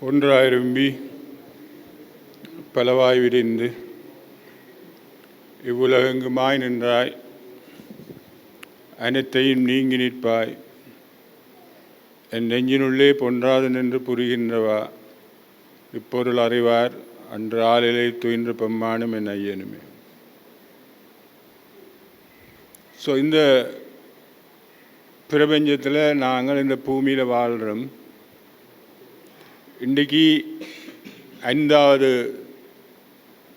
ஒன்றாய் விரும்பி பலவாய் விரிந்து இவ்வுலகெங்குமாய் நின்றாய்? அனைத்தையும் நீங்கி நிற்பாய். என் நெஞ்சினுள்ளே பொன்றாது நின்று புரிகின்றவா? இப்பொருள் அறிவார் அன்று ஆளிலே துயின்று பெம்மானும் என் ஐயனுமே. ஸோ இந்த பிரபஞ்சத்தில் நாங்கள் இந்த பூமியில் வாழ்கிறோம் இன்றைக்கு ஐந்தாவது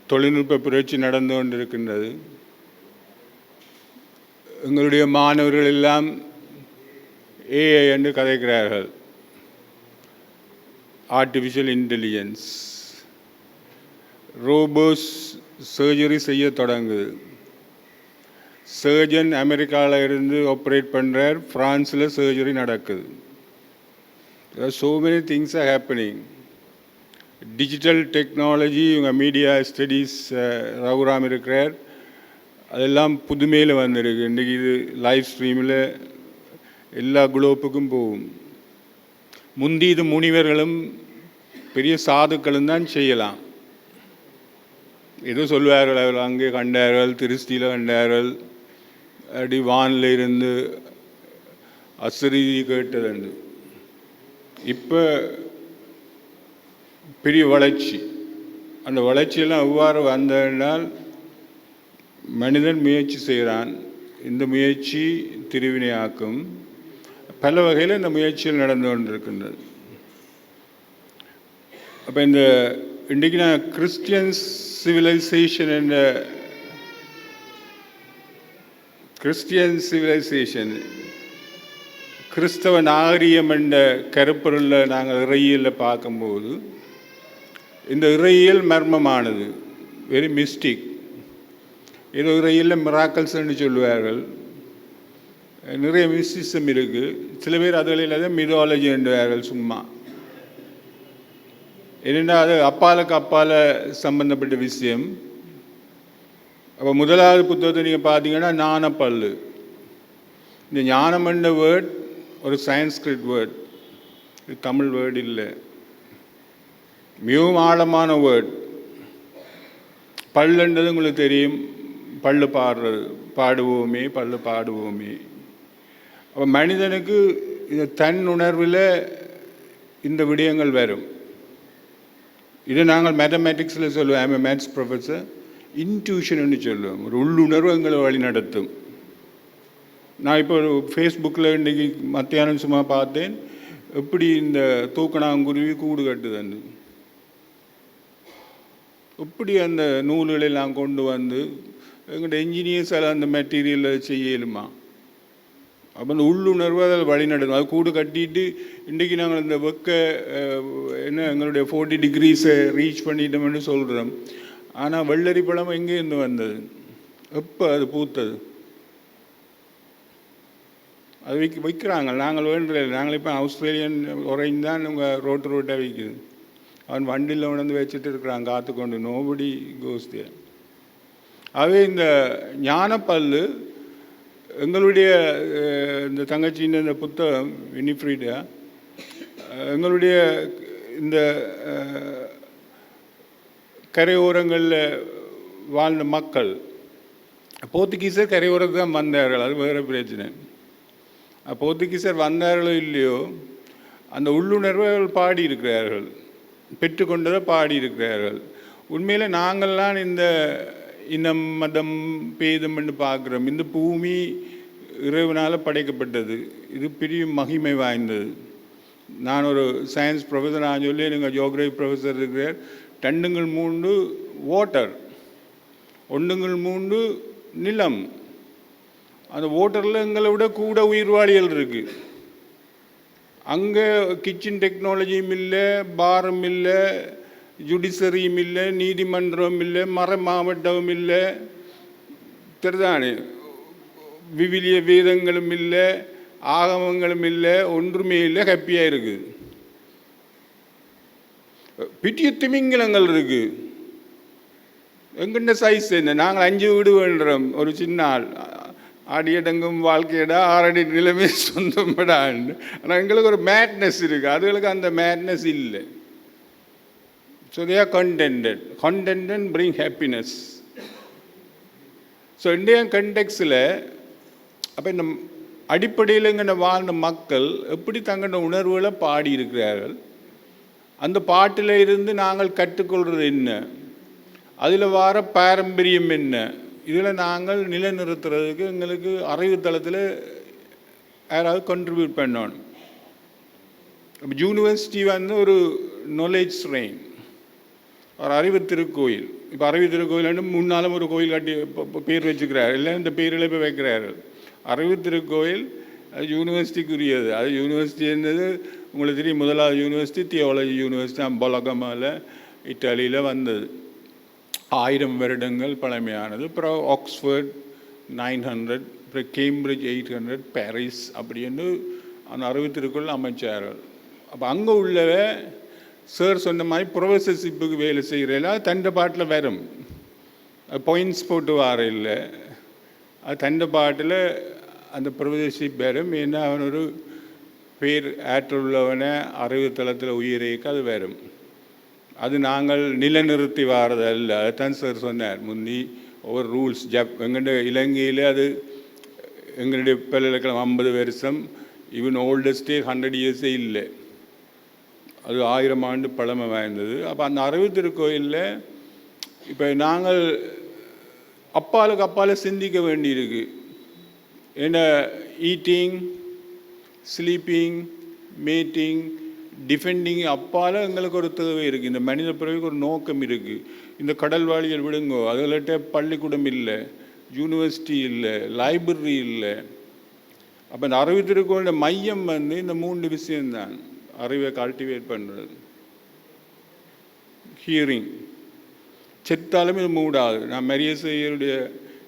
தொழில்நுட்ப புரட்சி நடந்து கொண்டிருக்கின்றது. எங்களுடைய மாணவர்கள் எல்லாம் ஏஐ என்று கதைக்கிறார்கள். ஆர்டிஃபிஷியல் இன்டெலிஜென்ஸ் ரோபோஸ் சர்ஜரி செய்ய தொடங்குது. சர்ஜன் அமெரிக்காவில் இருந்து ஆப்ரேட் பண்ணுறார் ஃப்ரான்ஸில் சர்ஜரி நடக்குது. So many things are happening. Digital technology இவங்க மீடியா ஸ்டடீஸ் ரகுராம் இருக்கிறார். அதெல்லாம் புதுமையில் வந்திருக்கு. இன்றைக்கி இது லைவ் ஸ்ட்ரீமில் எல்லா குளோப்புக்கும் போகும். முந்தி இது முனிவர்களும் பெரிய சாதுக்களும் தான் செய்யலாம். ஏதோ சொல்வார்கள் அவர் அங்கே கண்டார்கள் திருஷ்டியில் கண்டார்கள். அப்படி வானில் இருந்து அசரீதி கேட்டதுண்டு. இப்போ பெரிய வளர்ச்சி. அந்த வளர்ச்சியெல்லாம் எவ்வாறு வந்ததினால் மனிதன் முயற்சி செய்கிறான். இந்த முயற்சி திருவினையாக்கும். பல வகையில் இந்த முயற்சிகள் நடந்து கொண்டிருக்கின்றது. அப்போ இந்த இன்றைக்கு நான் கிறிஸ்டியன் சிவிலைசேஷன் என்ற கிறிஸ்டியன் சிவிலைசேஷன் கிறிஸ்தவ நாகரிகம் என்ற கருப்பொருளில் நாங்கள் இறையியலில் பார்க்கும்போது இந்த இறையியல் மர்மமானது வெரி மிஸ்டிக் ஏதோ இறையியலில் மிராக்கல்ஸ்ன்னு சொல்லுவார்கள். நிறைய மிஸ்டிசம் இருக்குது சில பேர் அதுகளில் இல்லாத மிதாலஜி என்றார்கள் சும்மா. என்னென்னா அது அப்பாலுக்கு அப்பால சம்பந்தப்பட்ட விஷயம். அப்போ முதலாவது புத்தகத்தை நீங்கள் பார்த்தீங்கன்னா ஞானப்பல்லு. இந்த ஞானம் என்ற வேர்ட் ஒரு சயின்ஸ்கிரிட் வேர்ட் தமிழ் வேர்டு இல்லை. மிகவும் ஆழமான வேர்ட் பல்லுன்றது உங்களுக்கு தெரியும். பல்லு பாடுறது பாடுவோமே பல்லு பாடுவோமே. அப்போ மனிதனுக்கு இந்த தன் உணர்வில் இந்த விடயங்கள் வரும். இது நாங்கள் மேத்தமேட்டிக்ஸில் சொல்லுவோம். ஐம் மேத்ஸ் ப்ரொஃபஸர் இன்ட்யூஷன் சொல்லுவோம். ஒரு உள்ளுணர்வு எங்களை வழி நடத்தும் நான் இப்போ ஃபேஸ்புக்கில் இன்றைக்கி மத்தியானம் சும்மா பார்த்தேன். எப்படி இந்த தூக்கணாங்குருவி கூடு கட்டுதுன்னு. எப்படி அந்த நூல்களெல்லாம் கொண்டு வந்து எங்கள்கிட்ட என்ஜினியர்ஸ் எல்லாம் அந்த மெட்டீரியலில் செய்யலுமா அப்போ அந்த உள்ளுணர்வு அதில் வழிநடணும் அது கூடு கட்டிட்டு இன்றைக்கி நாங்கள் இந்த வெக்க என்ன எங்களுடைய ஃபோர்ட்டி டிகிரிஸை ரீச் பண்ணிட்டோம்னு சொல்கிறோம் ஆனால் வெள்ளரி பழம் எங்கேருந்து வந்தது? எப்போ அது பூத்தது? அது விற்க விற்கிறாங்க நாங்கள் வேண்டுற நாங்கள் இப்போ ஆஸ்திரேலியன் உரையும் தான் உங்கள் ரோட்டு ரோட்டாக விற்குது அவன் வண்டியில் உணர்ந்து வச்சுட்டு இருக்கிறான். காத்து கொண்டு நோபடி கோஸ்திய அவே இந்த ஞானப்பல்லு எங்களுடைய இந்த தங்கச்சியின் இந்த புத்தகம் வினிஃப்ரீடா எங்களுடைய இந்த கரையோரங்களில் வாழ்ந்த மக்கள் போர்த்துகீஸர் கரையோரத்துக்கு தான் வந்தார்கள். அது வேறு பிரச்சனை. போத்துக்கீசர் வந்தார்களோ இல்லையோ அந்த உள்ளுணர்வை பாடி இருக்கிறார்கள் பெற்றுக்கொண்டதை பாடி இருக்கிறார்கள் உண்மையில் நாங்கள்லாம் இந்த இனம் மதம் பேதம்னு பார்க்குறோம். இந்த பூமி இறைவனால் படைக்கப்பட்டது. இது பெரிய மகிமை வாய்ந்தது. நான் ஒரு சயின்ஸ் ப்ரொஃபஸர் நான் சொல்லி நீங்கள் ஜியோகிரபி ப்ரொஃபஸர் இருக்கிறார். டண்டுங்கள் மூன்று ஓட்டர் ஒன்றுங்கள் மூன்று நிலம். அந்த ஓட்டரில் எங்களை விட கூட உயிர்வாளிகள் இருக்குது அங்கே கிச்சன் டெக்னாலஜியும் இல்லை பாரம் இல்லை ஜுடிஷரியும் இல்லை நீதிமன்றம் இல்லை மர மாவட்டமும் இல்லை. தெரிதானே? விவிலிய வேதங்களும் இல்லை ஆகமங்களும் இல்லை ஒன்றுமே இல்லை ஹாப்பியாக இருக்குது பிட்டிய திமிங்கலங்கள் இருக்குது எங்கிட்ட சைஸ் என்ன? நாங்கள் அஞ்சு வீடு வேண்டுறோம் ஒரு சின்ன ஆள். அடியடங்கும் வாழ்க்கையடா ஆறடி நிலைமை சொந்தமடான்னு ஆனால் எங்களுக்கு ஒரு மேட்னஸ் இருக்குது அதுகளுக்கு அந்த மேட்னஸ் இல்லை. So they are contented contentment bring happiness so Indian கண்டெக்ஸில் அப்போ இந்த அடிப்படையில் இங்கே வாழ்ந்த மக்கள் எப்படி தங்களோட உணர்வுகளை பாடி இருக்கிறார்கள்? அந்த பாட்டில் இருந்து நாங்கள் கற்றுக்கொள்கிறது என்ன? அதில் வர பாரம்பரியம் என்ன? இதில் நாங்கள் நிலைநிறுத்துறதுக்கு எங்களுக்கு அறிவுத்தளத்தில் யாராவது கண்ட்ரிபியூட் பண்ணணும். இப்போ யூனிவர்சிட்டி வந்து ஒரு நாலேஜ் ஸ்ட்ரெயின் ஒரு அறிவு திருக்கோயில். இப்போ அறிவு திருக்கோயில் முன்னாலும் ஒரு கோயில் கட்டி பேர் வச்சுக்கிறார். இல்லை இந்த பேரில் இப்போ வைக்கிறார்கள் அறிவு திருக்கோயில் அது யூனிவர்சிட்டிக்குரியது அது யூனிவர்சிட்டி என்னது? உங்களுக்கு தெரியும் முதலாவது யூனிவர்சிட்டி தியோலஜி யூனிவர்சிட்டி அம்பலகமால் இட்டாலியில் வந்தது. ஆயிரம் வருடங்கள் பழமையானது. அப்புறம் ஆக்ஸ்ஃபோர்ட் நைன் ஹண்ட்ரட் அப்புறம் கேம்பிரிட்ஜ் எயிட் ஹண்ட்ரட் பாரிஸ் அப்படின்னு அந்த அறிவித்திற்குள் அமைச்சார்கள். அப்போ அங்கே உள்ளவ சார் சொன்ன மாதிரி ப்ரொஃபஸர்ஷிப்புக்கு வேலை செய்கிறல தண்ட பாட்டில் வரும். பாயிண்ட்ஸ் போட்டு வார இல்லை. அது தண்ட பாட்டில் அந்த ப்ரொஃபஸர்ஷிப் வரும். ஏன்னா அவன் ஒரு பேர் ஆற்றல் உள்ளவனை அறிவுத்தளத்தில் உயிரேக்க அது வரும். அது நாங்கள் நிலைநிறுத்தி வாரதல்ல அதுதான் சார் சொன்னார் முந்தி ஒரு ரூல்ஸ் ஜப் எங்களுடைய இலங்கையில் அது எங்களுடைய பல்கலைக்கழகம் ஐம்பது வருஷம். ஈவன் ஓல்டஸ்டே ஹண்ட்ரட் இயர்ஸே இல்லை. அது ஆயிரம் ஆண்டு பழமை வாய்ந்தது. அப்போ அந்த அறிவு திருக்கோயிலில் இப்போ நாங்கள் அப்பாலுக்கு அப்பால் சிந்திக்க வேண்டியிருக்கு. ஏன்னா ஈட்டிங் ஸ்லீப்பிங் மீட்டிங் டிஃபெண்டிங் அப்பால எங்களுக்கு ஒரு தேவை இருக்குது இந்த மனித பிறவிக்கு ஒரு நோக்கம் இருக்குது இந்த கடல் வாழியல் விடுங்கோ. அதில்ட்ட பள்ளிக்கூடம் இல்லை யூனிவர்சிட்டி இல்லை லைப்ரரி இல்லை. அப்போ இந்த அறிவு திருக்கோளோட மையம் வந்து இந்த மூன்று விஷயம்தான். அறிவை கல்டிவேட் பண்ணுறது ஹியரிங் செத்தாலும் இது மூடாது. நான் மரியசையருடைய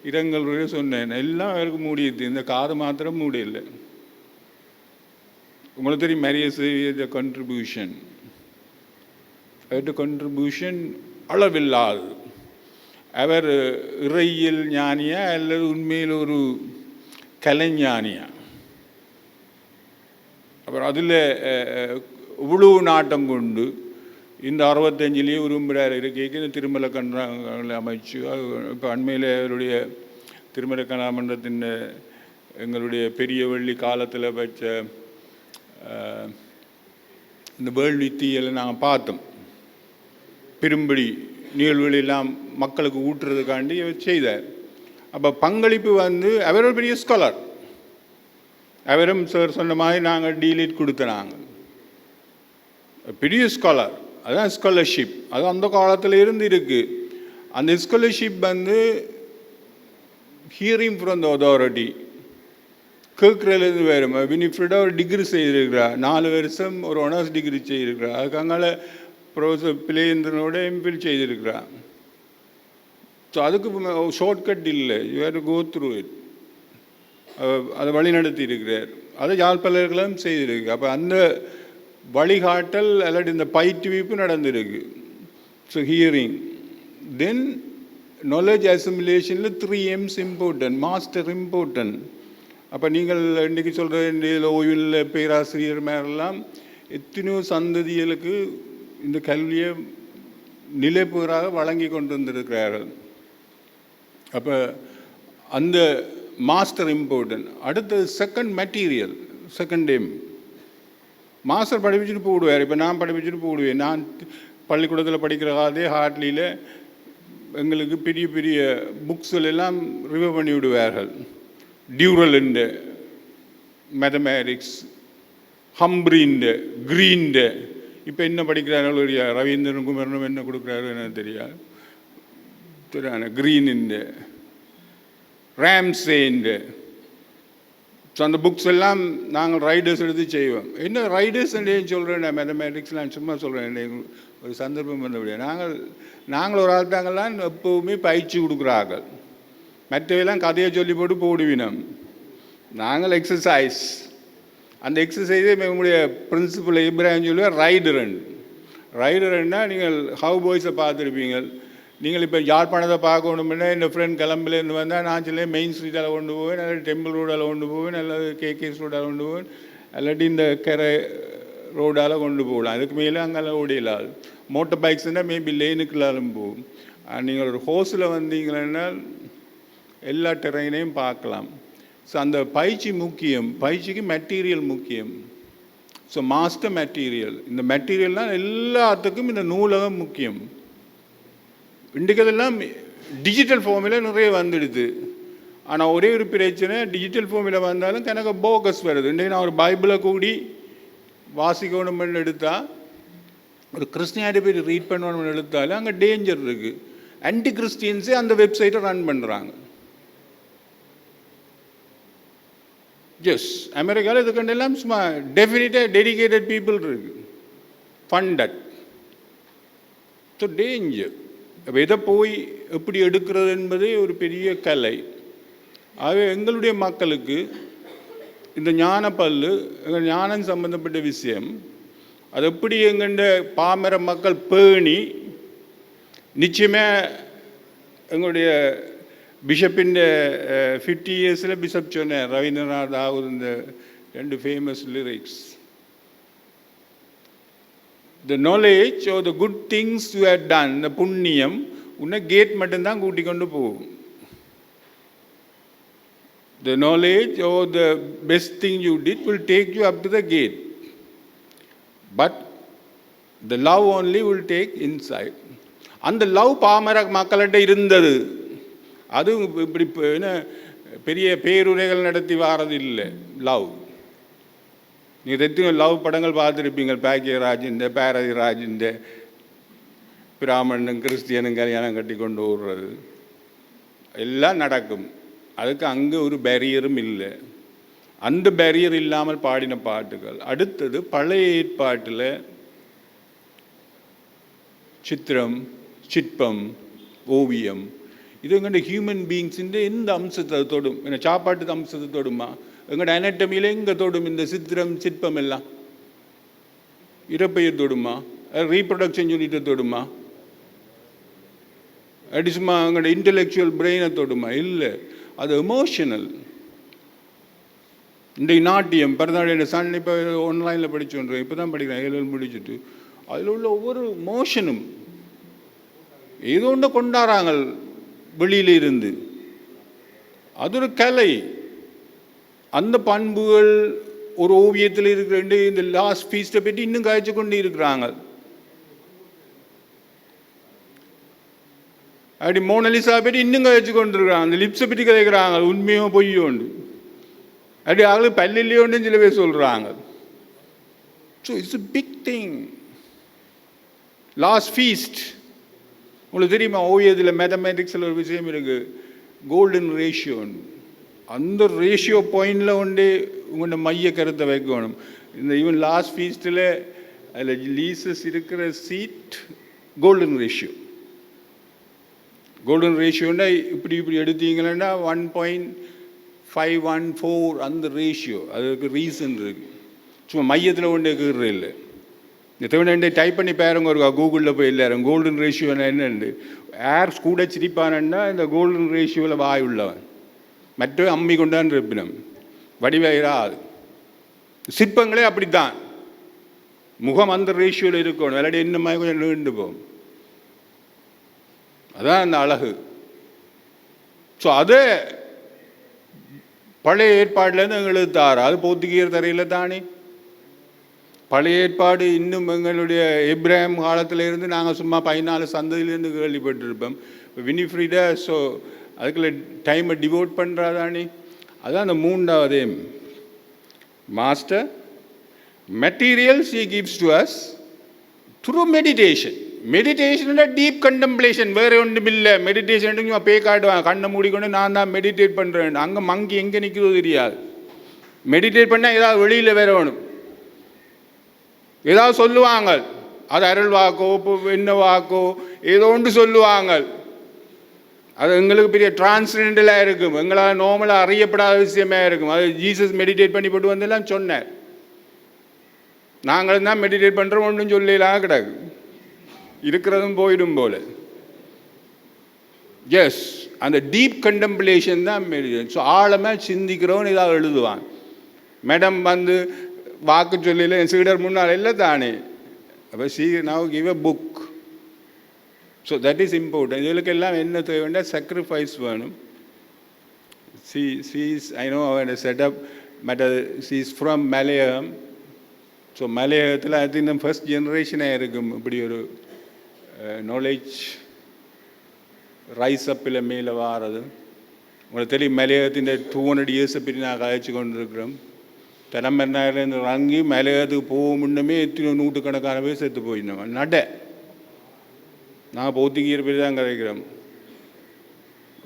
இடங்கள் சொன்னேன். எல்லாம் அவருக்கு மூடியது இந்த காது மாத்திரம் மூடியில்லை உங்களுக்கு தெரியும் மரியசைய கண்ட்ரிபியூஷன் அவருடைய கண்ட்ரிபியூஷன் அளவில்லாது. அவர் இறையியல் ஞானியா அல்லது உண்மையில் ஒரு கலைஞானியா அப்புறம் அதில் இவ்வளவு நாட்டம் கொண்டு இந்த அறுபத்தஞ்சிலேயே விரும்புகிறார். இருக்கைக்கு இந்த திருமல கண்டங்களை அமைச்சு இப்போ அண்மையில் அவருடைய திருமல கலாமன்றத்தின் எங்களுடைய பெரிய வெள்ளி காலத்தில் வச்ச இந்த வேள்வி தீயலை நாங்கள் பார்த்தோம். பெரும்படி நிகழ்வுகளெல்லாம் மக்களுக்கு ஊட்டுறதுக்காண்டி இவர் செய்தார். அப்போ பங்களிப்பு வந்து அவர் ஒரு பெரிய ஸ்காலர் அவரும் சார் சொன்ன மாதிரி நாங்கள் டீலிட் கொடுத்த நாங்கள் பெரிய ஸ்காலர் அதுதான் ஸ்காலர்ஷிப் அது அந்த காலத்தில் இருந்து இருக்குது அந்த ஸ்காலர்ஷிப் வந்து ஹியரிங் ஃப்ரம் த அதாரிட்டி கேட்குறதுலேருந்து வேறு வினிஃப்ரிடாக ஒரு டிகிரி செய்திருக்கிறா. நாலு வருஷம் ஒரு ஒனர்ஸ் டிகிரி செய்திருக்கிறா. அதுக்காக ப்ரொஃபஸர் பிளேந்திரனோட எம்பில் செய்திருக்கிறா. ஸோ அதுக்கு ஷார்ட்கட் இல்லை. You have go through it அதை வழிநடத்தி இருக்கிறார் அதை யாழ் செய்திருக்கு அப்போ அந்த வழிகாட்டல் அல்லாட்டி இந்த பயிற்றுவிப்பு நடந்திருக்கு. So hearing then knowledge அசிமுலேஷனில் three M's important master important அப்போ நீங்கள் இன்றைக்கி சொல்கிற இதில் ஓய்வில் பேராசிரியர் மேலாம் எத்தனையோ சந்ததிகளுக்கு இந்த கல்வியை நிலைப்புறாக வழங்கி கொண்டு வந்திருக்கிறார்கள் அப்போ அந்த மாஸ்டர் இம்பார்ட்டன்ட் அடுத்தது second material second dam master படிப்பிச்சுட்டு போடுவார். இப்போ நான் படிப்பிச்சுட்டு போடுவேன். நான் பள்ளிக்கூடத்தில் படிக்கிற காலத்தே ஹார்ட்லியில் எங்களுக்கு பெரிய பெரிய புக்ஸ்கள் எல்லாம் ரிவ் பண்ணி விடுவார்கள். டியூரலுண்டு மேத்தமேட்டிக்ஸ் ஹம்ப்ரிண்டு க்ரீன்டு இப்போ என்ன படிக்கிறார்கள் ஒரு ரவீந்திரன் குமரனும் என்ன கொடுக்குறாரோ என்னன்னு தெரியாது. தெரியாது? க்ரீனுண்டு ரேம்சேண்டு ஸோ அந்த புக்ஸ் எல்லாம் நாங்கள் ரைடர்ஸ் எடுத்து செய்வோம். என்ன ரைடர்ஸ் சொல்கிறேன் நான்? மேத்தமேட்டிக்ஸ் நான் சும்மா சொல்கிறேன் ஒரு சந்தர்ப்பம் வந்தபடியா. நாங்கள் நாங்கள் ஒரு ஆள்தாங்கெல்லாம் எப்போவுமே பயிற்சி கொடுக்குறார்கள். மற்றவையெல்லாம் கதையை சொல்லி போட்டு போடுவினோம். நாங்கள் எக்ஸசைஸ் அந்த எக்ஸசைஸே எங்களுடைய பிரின்சிபல் இப்ராஹிம் சொல்லுவார் ரைடரன் ரைடரன்னா நீங்கள் ஹவு பாய்ஸை பார்த்துருப்பீங்க நீங்கள் இப்போ யாழ்ப்பாணத்தை பார்க்கணும்னா இந்த ஃப்ரெண்ட் கிளம்புலேருந்து வந்தால் நான் சில மெயின் ஸ்ட்ரீட்டால் கொண்டு போவேன் அல்லது டெம்பிள் ரோடால் கொண்டு போவேன் அல்லது கேகேஸ் ரோடால் கொண்டு போவேன் இல்லாட்டி இந்த கரை ரோடால் கொண்டு போகலாம். அதுக்கு மேலே அங்கெல்லாம் ஓடிடலாது மோட்டர் பைக்ஸ்னால் மேபி லேனுக்குள்ளாலும் போகும். நீங்கள் ஒரு ஹோஸில் வந்தீங்கன்னா எல்லா டெரைனையும் பார்க்கலாம். ஸோ அந்த பயிற்சி முக்கியம். பயிற்சிக்கு மெட்டீரியல் முக்கியம். ஸோ மாஸ்டர் மெட்டீரியல் இந்த மெட்டீரியல்னால் எல்லாத்துக்கும் இந்த நூலகம் முக்கியம். இன்றைக்கதெல்லாம் டிஜிட்டல் ஃபார்மில் நிறைய வந்துடுது. ஆனால் ஒரே ஒரு பிரச்சனை டிஜிட்டல் ஃபார்மில் வந்தாலும் கணக்கு போகஸ் வருது. இன்றைக்கு நான் ஒரு பைபிளை கூடி வாசிக்கணும்னு எடுத்தால் ஒரு கிறிஸ்டியானிட்டி போய் ரீட் பண்ணணும்னு எடுத்தாலும் அங்கே டேஞ்சர் இருக்குது ஆன்டி கிறிஸ்டியன்ஸே அந்த வெப்சைட்டை ரன் பண்ணுறாங்க எஸ் அமெரிக்காவில் இதுக்கண்டு எல்லாம் சும்மா டெஃபினட்டாக டெடிகேட்டட் பீப்புள் இருக்கு. ஃபண்டட் ஸோ டேஞ்சர் அப்போ இதை போய் எப்படி எடுக்கிறது என்பதே ஒரு பெரிய கலை. ஆகவே எங்களுடைய மக்களுக்கு இந்த ஞானப்பல்லு எங்கள் ஞானம் சம்பந்தப்பட்ட விஷயம் அது எப்படி எங்கண்ட பாமர மக்கள் பேணி நிச்சயமாக எங்களுடைய பிஷப்பின் ஃபிஃப்டி இயர்ஸில் பிஷப் சொன்னேன் ரவீந்திரநாத் தாகூர் இந்த ரெண்டு famous lyrics the knowledge of the good things you had done இந்த புண்ணியம் உன்னை கேட் மட்டும்தான் கூட்டி கொண்டு போகும் the knowledge of the best thing you did will take you up to the gate but the love only will take inside அந்த love பாமர மக்கள்கிட்ட இருந்தது. அது இப்படி என்ன பெரிய பேருரைகள் நடத்தி வாரது இல்லை லவ் நீங்கள் எத்தனையோ லவ் படங்கள் பார்த்துருப்பீங்க பாக்கியராஜின் பாரதிராஜின் பிராமணனும் கிறிஸ்டியனும் கல்யாணம் கட்டி கொண்டு ஓடுறது. எல்லாம் நடக்கும். அதுக்கு அங்கே ஒரு பேரியரும் இல்லை. அந்த பேரியர் இல்லாமல் பாடின பாட்டுகள். அடுத்தது பழைய ஏற்பாட்டில் சித்திரம் சிற்பம் ஓவியம். ഇത് ஹியூமன் ഹ്യൂമൻ இந்த அம்சத்தை தொடும் തൊടും சாப்பாட்டு அம்சத்தை தொடுமா തൊടുമാ എങ്ങളുടെ അനറ്റമിയിൽ தொடும் இந்த சித்திரம் சிற்பம் எல்லாம்? இடப்பெயர் தொடுமா? ரீப்ரொடக்ஷன் யூனிட்டை தொடுமா? அடிசுமா அவங்களோட இன்டலெக்சுவல் பிரெயினை தொடுமா? இல்லை. அது எமோஷனல் இன்றைக்கு நாட்டியம் பிறந்தாடைய சன் இப்போ ஆன்லைனில் படிச்சுன்றேன் இப்போ தான் படிக்கிறேன் ஏழு முடிச்சுட்டு. அதில் உள்ள ஒவ்வொரு மோஷனும் ஏதோ ஒன்று கொண்டாடுறாங்க வெளியிலிருந்து. அது ஒரு கலை. அந்த பண்புகள் ஒரு ஓவியத்தில் இருக்கிற இந்த லாஸ்ட் ஃபீஸ்ட்டை பற்றி இன்னும் காய்ச்சி கொண்டு இருக்கிறாங்க. அப்படி மோனலிசா பற்றி இன்னும் கழிச்சு கொண்டு இருக்கிறாங்க அந்த லிப்ஸை பற்றி கதைக்கிறாங்க உண்மையோ பொய்யோ உண்டு அப்படி ஆளு பல்லில்லையோன்னு சில பேர் சொல்கிறாங்க so it's big thing last feast உங்களுக்கு தெரியுமா ஓவியத்தில் மேத்தமேட்டிக்ஸில் ஒரு விஷயம் இருக்குது கோல்டன் ரேஷியோன்னு அந்த ரேஷியோ பாயிண்டில் வந்து உங்களோட மைய கருத்தை வைக்கணும். இந்த ஈவன் லாஸ்ட் ஃபீஸ்டில் அதில் லீசஸ் இருக்கிற சீட் கோல்டன் ரேஷியோ கோல்டன் ரேஷியோன்னா இப்படி இப்படி எடுத்தீங்கன்னா one point five one four அந்த ரேஷியோ அதுக்கு ரீசன் இருக்குது சும்மா மையத்தில் ஒன்று இருக்கிற இல்லை. இந்த டைப் பண்ணி பாருங்க ஒரு கூகுளில் போய் எல்லாரும். கோல்டன் ரேஷியோ என்னண்டு? ஏர் கூட சிரிப்பானன்னா இந்த கோல்டன் ரேஷியோவில் வாய் உள்ளவன். மற்ற அம்மி கொண்டான் இருப்பினம். வடிவயிறாது சிற்பங்களே அப்படித்தான். முகம் அந்த ரேஷியோவில் இருக்கணும். விளையாடி என்ன மாதிரி கொஞ்சம் நீண்டு போகும். அதான் அந்த அழகு. ஸோ அதே பழைய ஏற்பாடுலேருந்து எங்களுக்கு தாரா. அது போத்துக்கீர் தரையில் தானே? பழைய ஏற்பாடு இன்னும் எங்களுடைய இப்ராஹிம் காலத்திலேருந்து நாங்கள் சும்மா பதினாலு சந்ததியிலேருந்து கேள்விப்பட்டிருப்போம். வினிஃப்ரீடா ஸோ அதுக்குள்ள டைமை டிவோட் பண்ணுறாதானே அதான் அந்த மூன்றாவது master materials he gives to us through meditation மெடிடேஷனோட deep contemplation வேறு ஒன்றும் இல்லை. மெடிடேஷன் சும்மா பே காட்டுவேன் கண்ணை மூடிக்கொண்டு நான் தான் மெடிடேட் பண்ணுறேன் அங்கே மங்கி எங்கே நிற்கிறதோ தெரியாது. மெடிடேட் பண்ணால் ஏதாவது வெளியில் வேற வேணும். ஏதாவது சொல்லுவாங்க அது அருள் வாக்கோ என்ன வாக்கோ ஏதோ ஒன்று சொல்லுவாங்க அது எங்களுக்கு பெரிய டிரான்ஸ்ஜெண்டலாக இருக்கும். எங்களால் நார்மலாக அறியப்படாத விஷயமே இருக்கும். அது ஜீசஸ் மெடிடேட் பண்ணி போட்டு வந்தெல்லாம் சொன்னார். நாங்களும் தான் மெடிடேட் பண்ணுறோம் ஒன்றும் சொல்லலாம் கிடக்கு. இருக்கிறதும் போயிடும் போல. எஸ் அந்த டீப் கண்டம்பிளேஷன் தான் மெடிடேஷன் ஸோ ஆழமாக சிந்திக்கிறவன் ஏதாவது எழுதுவான். மேடம் வந்து வாக்கு சொல்லியில் என் சீடர் முன்னால் இல்லை தானே அப்போ she now give a book so that is important இதுகளுக்கெல்லாம் என்ன தேவைன்னா சக்ரிஃபைஸ் வேணும் சி சீஸ் ஐ நோ அவன் செட்டப் மற்ற சீஸ் ஃப்ரம் மலையகம் ஸோ மலையகத்தில் அது இந்த ஃபர்ஸ்ட் ஜென்ரேஷனாக இருக்கும் இப்படி ஒரு நாலேஜ் ரைஸ் அப்பில் மேலே வாரது உங்களுக்கு தெரியும் மலையகத்தின் டூ ஹண்ட்ரட் இயர்ஸை பிரி நான் கழிச்சு கொண்டிருக்கிறோம் தலைமன்னாயிலேருந்து இறங்கி மலையத்துக்கு போக முன்னமே எத்தனை நூற்றுக்கணக்கான பேர் செத்து போயிருந்தோம் நட. நான் பௌத்திகீர் பேர் தான் கதைக்கிறோம்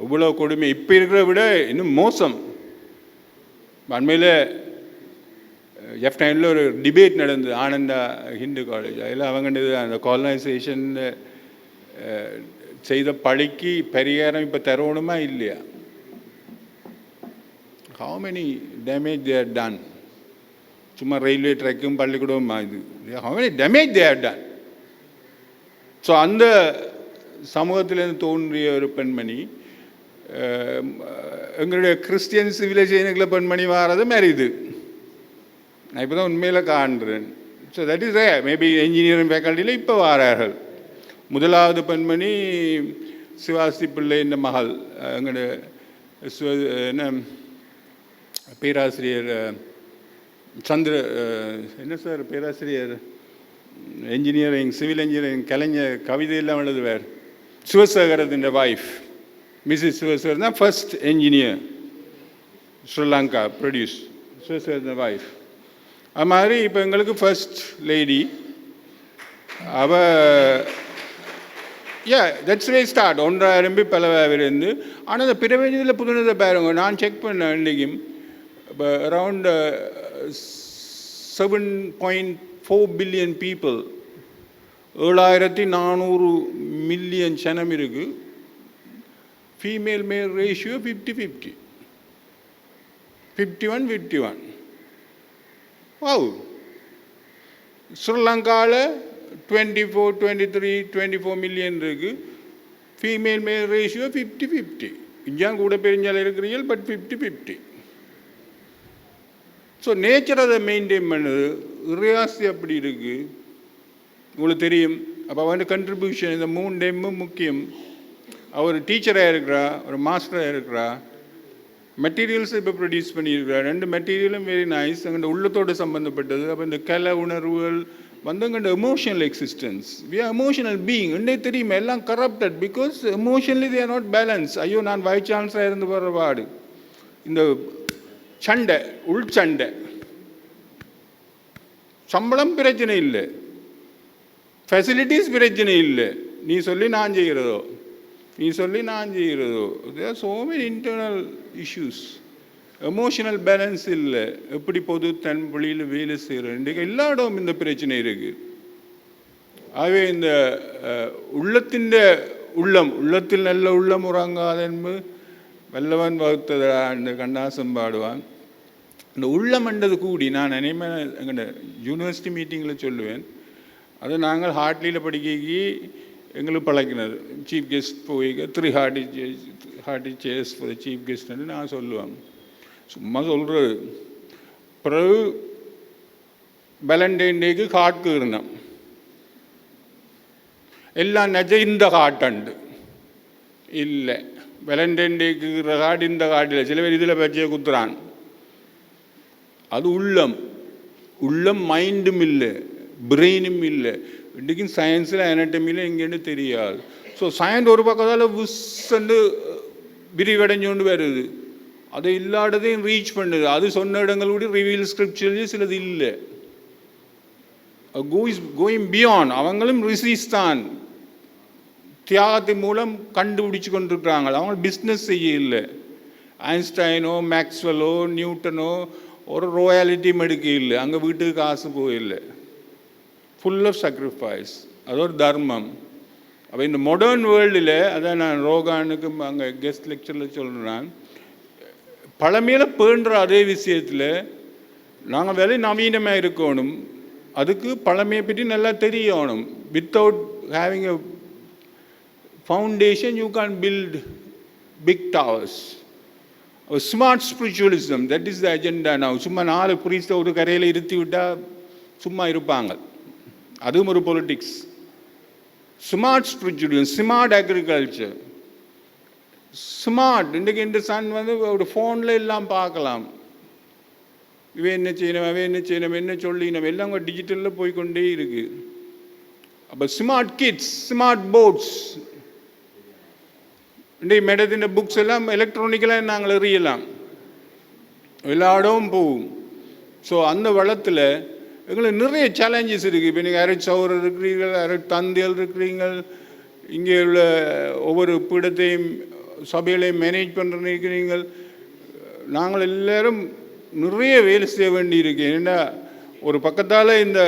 இவ்வளோ கொடுமை. இப்போ இருக்கிற விட இன்னும் மோசம். அண்மையில் எஃப் நைனில் ஒரு டிபேட் நடந்தது. ஆனந்தா ஹிந்து காலேஜ் அதில் அவங்க அந்த காலனைசேஷனில் செய்த பழிக்கு பரிகாரம் இப்போ தரணுமா இல்லையா? How many damage there done சும்மா ரயில்வே ட்ராக்கும் பள்ளிக்கூடம் இது. How many damage there done so அந்த சமூகத்திலேருந்து தோன்றிய ஒரு பெண்மணி எங்களுடைய கிறிஸ்டியன் சிவிலைசேஷனுக்குள்ள பெண்மணி வாரது இது. நான் இப்போ தான் உண்மையில் காண்றேன். So that is a maybe engineering ஃபேக்கல்ட்டியில் இப்போ வாரார்கள். முதலாவது பெண்மணி சிவாசி பிள்ளை இந்த மகள் எங்களுடைய என்ன பேராசிரியர் சந்திர என்ன சார் பேராசிரியர்? என்ஜினியரிங் சிவில் இன்ஜினியரிங் கலைஞர் கவிதையெல்லாம் எழுதுவார். சிவசேகரத்தின் வைஃப் மிஸ்ஸஸ் சிவசேகர் தான் ஃபர்ஸ்ட் என்ஜினியர் ஸ்ரீலங்கா ப்ரொடியூஸ் சிவசேகரத்தின் வைஃப் அது மாதிரி இப்போ எங்களுக்கு ஃபர்ஸ்ட் லேடி அவ யா தட்ஸ் வே ஸ்டார்ட் ஒன்றாயிரம் பேர் பல இருந்து ஆனால் அந்த பிரபஞ்சத்தில் புதுனதை பாருங்க. நான் செக் பண்ணேன் இன்றைக்கும் இப்போ around seven point four billion people ஏழாயிரத்தி நானூறு மில்லியன் சனம் இருக்குது female male ratio fifty fifty fifty one fifty one wow ஸ்ரீலங்காவில் twenty four twenty three twenty four million இருக்குது female male ratio fifty fifty இங்கே கூட பெரிஞ்சால் இருக்கிறீர்கள் but fifty fifty so nature அதை மெயின்டைன் பண்ணுது இறையாசி அப்படி இருக்குது உங்களுக்கு தெரியும். அப்போ அவன் கண்ட்ரிபியூஷன் இந்த மூணு டைமும் முக்கியம். அவர் டீச்சராக இருக்கிறா ஒரு மாஸ்டராக இருக்கிறா. மெட்டீரியல்ஸ் இப்போ ப்ரொடியூஸ் பண்ணியிருக்கிறா ரெண்டு மெட்டீரியலும் வெரி நைஸ் அங்கே உள்ளத்தோடு சம்மந்தப்பட்டது அப்போ இந்த கலை உணர்வுகள் வந்தவங்கண்ட emotional existence we are emotional being இன்னே தெரியும்? எல்லாம் corrupted because emotionally they are not balance ஐயோ நான் வைஸ் சான்ஸாக இருந்து வர வாடு இந்த சண்டை உள் சண்டை சம்பளம் பிரச்சனை இல்லை. ஃபெசிலிட்டிஸ் பிரச்சனை இல்லை. நீ சொல்லி நான் செய்கிறதோ நீ சொல்லி நான் செய்கிறதோ there so many internal issues emotional balance இல்லை. எப்படி பொது தன் வழியில் வேலை செய்கிறேன் இன்றைக்கு எல்லா இடமும் இந்த பிரச்சனை இருக்குது ஆகவே இந்த உள்ளத்தின் உள்ளம் உள்ளத்தில் நல்ல உள்ளம் உறங்காத என்பது வல்லவன் வகுத்ததா இந்த கண்ணாசம் பாடுவான். இந்த உள்ளம் என்றது கூடி நான் நினைமே எங்கள் யூனிவர்சிட்டி மீட்டிங்கில் சொல்லுவேன். அது நாங்கள் ஹார்ட்லியில் படிக்க எங்களுக்கு பழக்கினது. சீஃப் கெஸ்ட் போய் three Hartley Hartley chairs for chief கெஸ்ட்னு நான் சொல்லுவேன். சும்மா சொல்கிறது பிறகு வேலண்டைன் டேக்கு காட்டுக்கு இருந்தேன் எல்லாம் நெஜ இந்த காட்டுண்டு இல்லை. வேலண்டைன் டேக்கு காடு இந்த காட்டில் சில பேர் இதில் பச்சையை குத்துறான். அது உள்ளம். உள்ளம் மைண்டும் இல்லை. பிரெயினும் இல்லை. இன்றைக்கும் சயின்ஸில் அனட்டமியில் எங்கேன்னு தெரியாது. ஸோ சயின்ஸ் ஒரு பக்கத்தால் விஸ்ன்னு விரிவடைஞ்சோண்டு வருது. அது இல்லாததையும் ரீச் பண்ணுது. அது சொன்ன இடங்களோட ரிவீல் ஸ்கிரிப்சர்லேயும் சிலது இல்லை. கோ இஸ் கோயிங் பியாண்ட் அவங்களும் ரிசீஸ் தான். தியாகத்தின் மூலம் கண்டுபிடிச்சு கொண்டிருக்கிறாங்க அவங்க பிஸ்னஸ் செய்ய இல்லை. ஐன்ஸ்டைனோ மேக்ஸ்வெல்லோ நியூட்டனோ ஒரு ரோயாலிட்டியும் எடுக்க இல்லை. அங்கே வீட்டுக்கு காசு போயில்லை ஃபுல் ஆஃப் சக்ரிஃபைஸ் அது ஒரு தர்மம். அப்போ இந்த மாடர்ன் வேர்ல்டில் அதான் நான் ரோகானுக்கு அங்கே கெஸ்ட் லெக்சரில் சொல்கிறேன் பழமையில் பேண்டுற அதே விஷயத்தில் நாங்கள் வேலை நவீனமாக இருக்கணும். அதுக்கு பழமையை பற்றி நல்லா தெரியணும். Without having a foundation you can build big towers smart spiritualism that is the agenda நான் சும்மா நாலு புரிஸ்த ஒரு கரையில் இருத்தி விட்டால் சும்மா இருப்பாங்க. அதுவும் ஒரு politics smart spiritualism smart agriculture smart இன்றைக்கு இந்த சன் வந்து ஒரு ஃபோனில் எல்லாம் பார்க்கலாம். இவன் என்ன செய்யணும் அவன் என்ன செய்யணும் என்ன சொல்லி நம்ம எல்லாம் டிஜிட்டலில் போய்க்கொண்டே இருக்குது அப்போ ஸ்மார்ட் கிட்ஸ் ஸ்மார்ட் போர்ட்ஸ் இன்றைய மேடத்தின் புக்ஸ் எல்லாம் எலக்ட்ரானிக்கலாக நாங்கள் எறியலாம். எல்லா போகும். ஸோ அந்த வளத்தில் எங்களுக்கு நிறைய சேலஞ்சஸ் இருக்குது இப்போ நீங்கள் யாரும் சௌரர் இருக்கிறீர்கள் யாரும் தந்தியல் இருக்கிறீங்கள் இங்கே உள்ள ஒவ்வொரு பீடத்தையும் சபைகளையும் மேனேஜ் பண்ணுற இருக்கிறீங்கள் நாங்கள் எல்லாரும் நிறைய வேலை செய்ய வேண்டியிருக்கு. ஏன்னா ஒரு பக்கத்தால் இந்த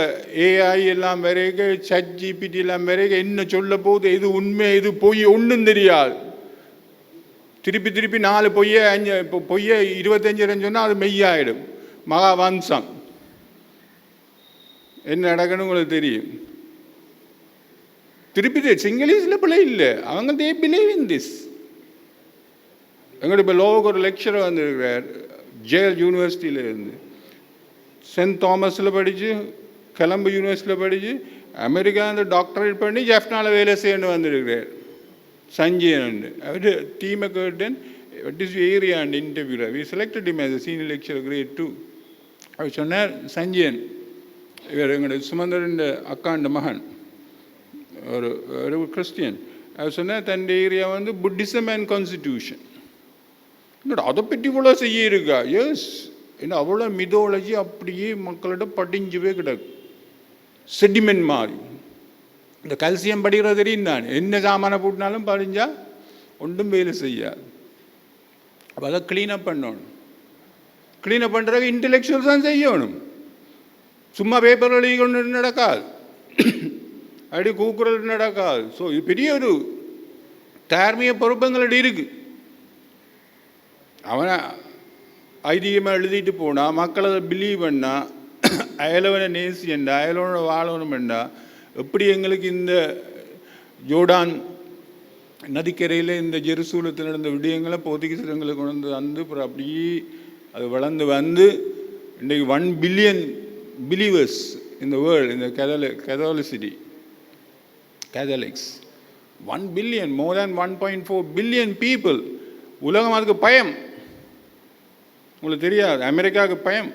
ஏஐ எல்லாம் வரைக்கும் சட் ஜிபிடி எல்லாம் வரைக்கும் என்ன சொல்ல போகுது எது உண்மை எது போய் ஒன்றும் தெரியாது. திருப்பி திருப்பி நாலு பொய்ய அஞ்சு இப்போ பொய்ய இருபத்தஞ்சு சொன்னால் அது மெய்யாயிடும். மகா வம்சம். என்ன நடக்கணும் உங்களுக்கு தெரியும். திருப்பி சிங்களீஸில் பிள்ளை இல்லை. அவங்க தே பிலீவ் இன் திஸ் எங்கள்கிட்ட இப்போ லோவுக்கு ஒரு லெக்சர் வந்திருக்கிறார். ஜேஎல் யூனிவர்சிட்டியில் இருந்து. சென்ட் தாமஸில் படித்து கிளம்பு யூனிவர்சிட்டியில் படித்து அமெரிக்கா அந்த டாக்டரேட் பண்ணி ஜெஃப்னாவில் வேலை செய்யணும்னு வந்திருக்கிறார். சஞ்சயன் அவர் டீமை கேட்டேன் what is area and interview we selected him as a senior lecturer grade two அவர் சொன்னார் சஞ்சயன் இவர் எங்களுடைய சுமந்தரன் அக்காண்ட மகன். ஒரு ஒரு கிறிஸ்டியன் அவர் சொன்னார் தன் ஏரியா வந்து புத்திசம் அண்ட் கான்ஸ்டிடியூஷன் என்னோட அதை பற்றி இவ்வளோ செய்ய இருக்கா எஸ் ஏன்னா அவ்வளோ மிதோலஜி அப்படியே மக்களிடம் படிஞ்சுவே கிடக்கு. செடிமெண்ட் மாதிரி இந்த கல்சியம் படிக்கிறது தெரியும் தான். என்ன சாமானை போட்டினாலும் படிஞ்சால் ஒன்றும் வேலை செய்யாது. அப்போ அதை க்ளீனப் பண்ணணும். க்ளீனப் பண்ணுறதுக்கு இன்டெலெக்சுவல் தான் செய்யணும். சும்மா பேப்பர் எழுதி கொண்டு நடக்காது. அப்படி கூக்குறது நடக்காது. ஸோ இது பெரிய ஒரு தார்மீக பொறுப்புங்களிடம் இருக்குது அவனை ஐதீகமாக எழுதிட்டு போனால் மக்களை பிலீவ் பண்ணால் அயலவனை நேசியண்டா அயலவனை வாழணும் வேண்டா எப்படி எங்களுக்கு இந்த ஜோடான் நதிக்கரையில் இந்த ஜெருசூலத்தில் நடந்த விடயங்களை போர்த்துகீசங்களை கொண்டு வந்து வந்து அப்புறம் அப்படியே அது வளர்ந்து வந்து இன்றைக்கு ஒன் பில்லியன் பிலீவர்ஸ் இந்த வேர்ல்டு இந்த கெதல Catholicity Catholics one billion more than one point four billion people உலகம் அதுக்கு பயம். உங்களுக்கு தெரியாது அமெரிக்காவுக்கு பயம்.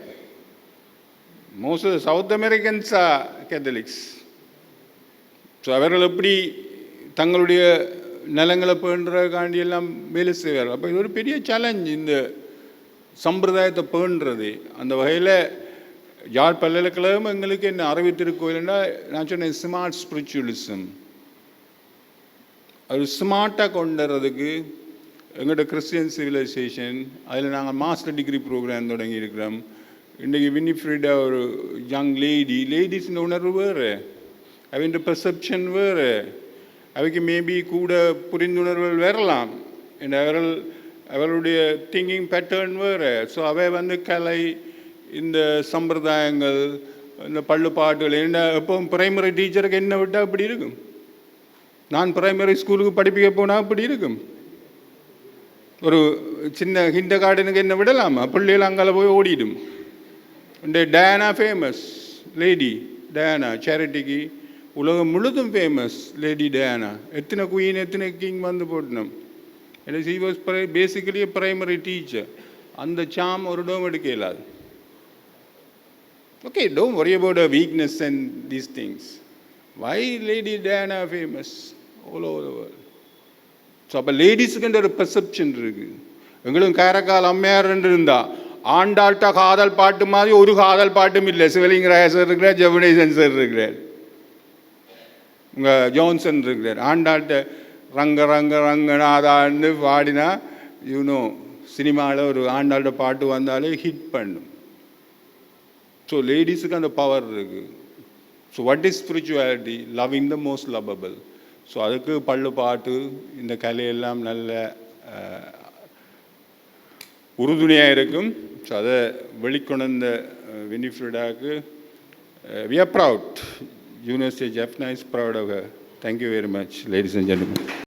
மோஸ்ட் சவுத் அமெரிக்கன்ஸா கேத்தலிக்ஸ் ஸோ அவர்கள் எப்படி தங்களுடைய நிலங்களை பேணுறதுக்காண்டி எல்லாம் வேலை செய்வார்கள் அப்போ இது ஒரு பெரிய சேலஞ்ச் இந்த சம்பிரதாயத்தை பேணுறது. அந்த வகையில் யாழ் பல்கலைக்கழகம் எங்களுக்கு என்ன அறிவித்திருக்கோயில்னா நான் சொன்னேன் ஸ்மார்ட் ஸ்பிரிச்சுவலிசம் அது ஸ்மார்ட்டாக கொண்டு வர்றதுக்கு எங்கள்கிட்ட கிறிஸ்டியன் சிவிலைசேஷன் அதில் நாங்கள் மாஸ்டர் டிகிரி ப்ரோக்ராம் தொடங்கி இருக்கிறோம் இன்றைக்கி வின்னிஃப்ரீடா ஒரு யங் லேடி லேடிஸின் உணர்வு வேறு. அவன் பெர்செப்ஷன் வேறு. அவைக்கு மேபி கூட புரிந்துணர்வுகள் வரலாம். and அவர்கள் அவர்களுடைய திங்கிங் பேட்டர்ன் வேறு. ஸோ அவை வந்து கலை இந்த சம்பிரதாயங்கள் இந்த பள்ளுப்பாட்டுகள் என்ன எப்பவும் பிரைமரி டீச்சருக்கு என்ன விட்டால் அப்படி இருக்கும். நான் பிரைமரி ஸ்கூலுக்கு படிப்பிக்க போனால் அப்படி இருக்கும். ஒரு சின்ன ஹிண்ட கார்டனுக்கு என்ன விடலாமா. பிள்ளைகள் அங்கே போய் ஓடிடும். இந்த டயானா ஃபேமஸ் லேடி டயானா சேரிட்டிக்கு உலகம் முழுதும் ஃபேமஸ் லேடி டயானா எத்தனை குயின் எத்தனை கிங் வந்து போட்டணும் எனக்கு she was basically primary teacher அந்த சாம் ஒரு டோம் எடுக்க இயலாது okay don't worry about a weakness and these things why lady Diana famous all over world so அப்போ லேடிஸுக்குன்ற ஒரு பெர்செப்ஷன் இருக்குது எங்களும் காரக்கால் அம்மையார் இருந்தா ஆண்டாள்கிட்ட காதல் பாட்டு மாதிரி ஒரு காதல் பாட்டும் இல்லை. சிவலிங்கராய சார் இருக்கிறார் ஜெவனேசன் சார் இருக்கிறார். உங்கள் ஜோன்சன் இருக்கிறார். ஆண்டாள்கிட்ட ரங்க ரங்க ரங்கநாதான்னு பாடினா யூனோ சினிமாவில் ஒரு ஆண்டாள்கிட்ட பாட்டு வந்தாலே ஹிட் பண்ணும். ஸோ லேடிஸுக்கு அந்த பவர் இருக்குது so what is spirituality loving the most lovable so அதுக்கு பள்ளு பாட்டு இந்த கலையெல்லாம் நல்ல உறுதுணையாக இருக்கும். ஸோ அதை வெளிக்கொணர்ந்த வினிஃப்ரிடாக்கு we are proud University of Japan is proud of her. Thank you very much, ladies and gentlemen.